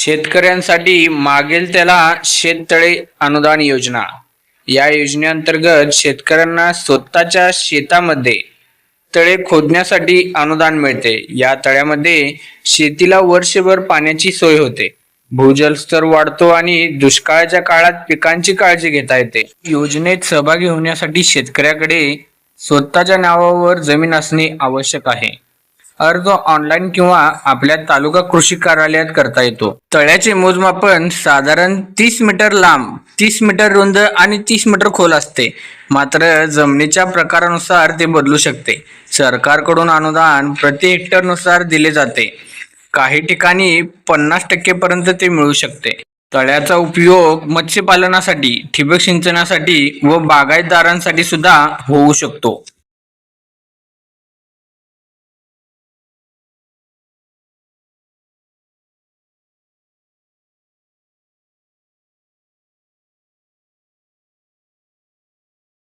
शेतकऱ्यांसाठी मागेल त्याला शेततळे अनुदान योजना. या योजनेअंतर्गत शेतकऱ्यांना स्वतःच्या शेतामध्ये तळे खोदण्यासाठी अनुदान मिळते. या तळ्यामध्ये शेतीला वर्षभर पाण्याची सोय होते. भूजल स्तर वाढतो आणि दुष्काळाच्या काळात पिकांची काळजी घेता येते. योजनेत सहभागी होण्यासाठी शेतकऱ्याकडे स्वतःच्या नावावर जमीन असणे आवश्यक आहे. अर्ज ऑनलाईन किंवा आपल्या तालुका कृषी कार्यालयात करता येतो. तळ्याचे मोजमापन साधारण तीस मीटर लांब तीस मीटर रुंद आणि तीस मीटर खोल असते. मात्र जमिनीच्या प्रकारानुसार ते बदलू शकते. सरकारकडून अनुदान प्रति हेक्टरनुसार दिले जाते. काही ठिकाणी पन्नास टक्केपर्यंत ते मिळू शकते. तळ्याचा उपयोग मत्स्यपालनासाठी ठिबक सिंचनासाठी व बागायतदारांसाठी सुद्धा होऊ शकतो.